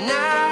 now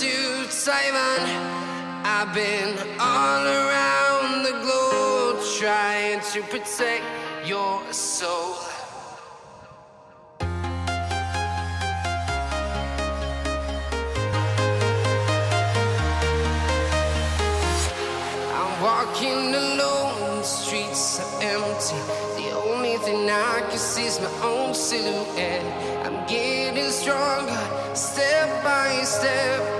to Taiwan. I've been all around the globe trying to protect your soul. I'm walking alone, the streets are empty. The only thing I can see is my own silhouette. I'm getting stronger, step by step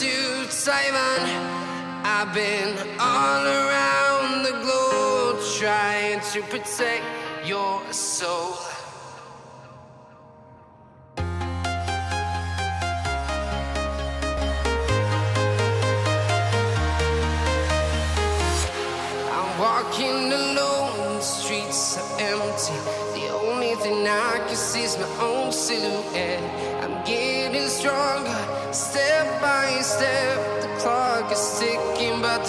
To Taiwan. I've been all around the globe trying to protect your soul. I'm walking alone, the streets are empty. The only thing I can see is my own silhouette.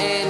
and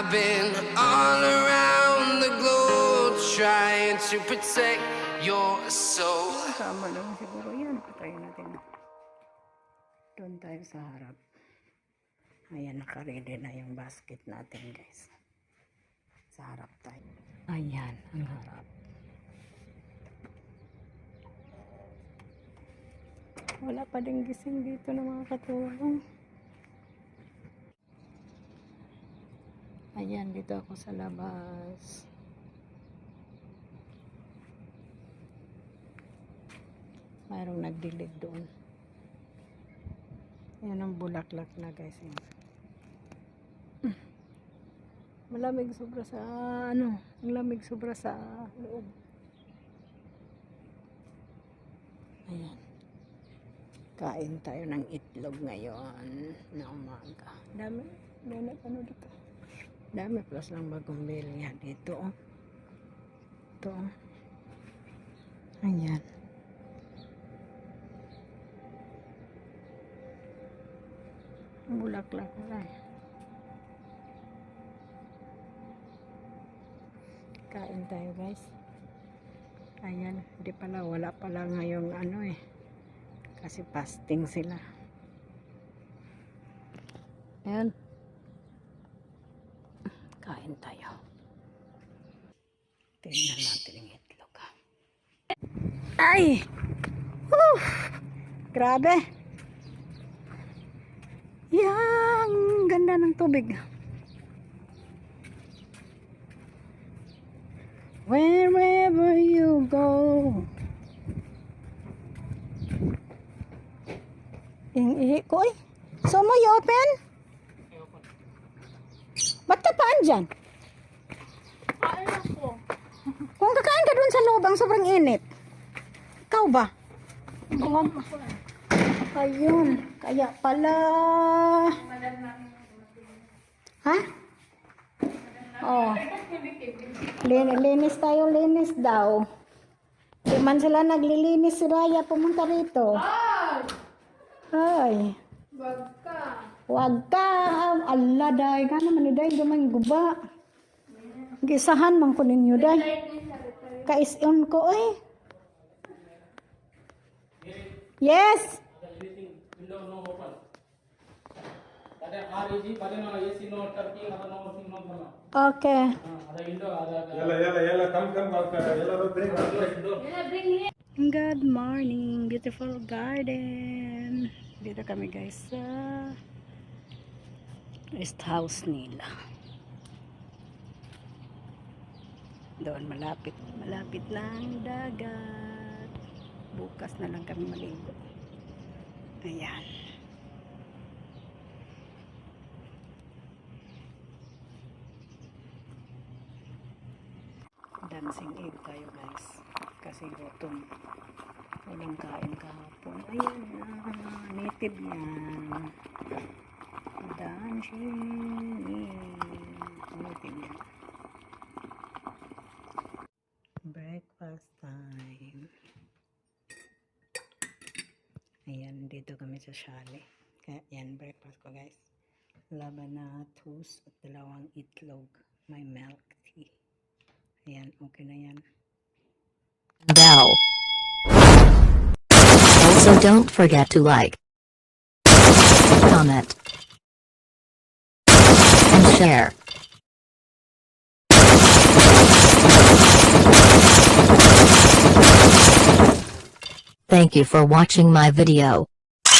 I've been all around the globe trying to protect your soul. Kasama lang siguro yan. Patayin natin. Doon tayo sa harap. Ayan, nakaredy na yung basket natin, guys. Sa harap tayo. Ayan, ang harap. Wala pa din gising dito ng mga katuwang. Ayan, dito ako sa labas. mayroong nagdilig doon. Yan ang bulaklak na guys. Malamig sobra sa ano, ang lamig sobra sa loob. Ayan. Kain tayo ng itlog ngayon na umaga. Dami, dami ano dito. Dami plus lang bagong bilya dito. Oh. Ito. oh. Ayan. bulaklak na. Kain tayo guys. Ayan, di pala, wala pala ngayong ano eh. Kasi fasting sila. Ayan. Kain tayo. Tingnan natin yung itlog. Ay! Whew! Grabe! Yang ganda ng tubig. Wherever you go. Yung ihi ko eh. So mo i-open? Ba't ka paan dyan? Kung kakain ka dun sa loob, ang sobrang init. Ikaw ba? Ayun. Kaya pala. Ha? Oh. Lin linis tayo, linis daw. Di man sila naglilinis si Raya pumunta rito. Ay. Wag ka. Wag ka. Allah, day. Ka naman ni day. Gamang guba. Gisahan man ko ninyo, day. Kaisun ko, eh. Yes. Okay. ಎಲ್ಲ ಎಲ್ಲ ಎಲ್ಲ come Dito kami guys sa rest house nila. Doon malapit, malapit ng dagat. Bukas na lang kami maligo. Ayan. Dancing egg tayo guys. Kasi gutom. Walang kain kahapon. Ayan na. Native yan. Dancing egg. Native yan. Breakfast time. Ayan, dito kami sa Shale. Kaya yan, breakfast ko guys. Laban na toast at dalawang itlog. May milk tea. Ayan, okay na yan. bell. Also don't forget to like, comment, and share. Thank you for watching my video.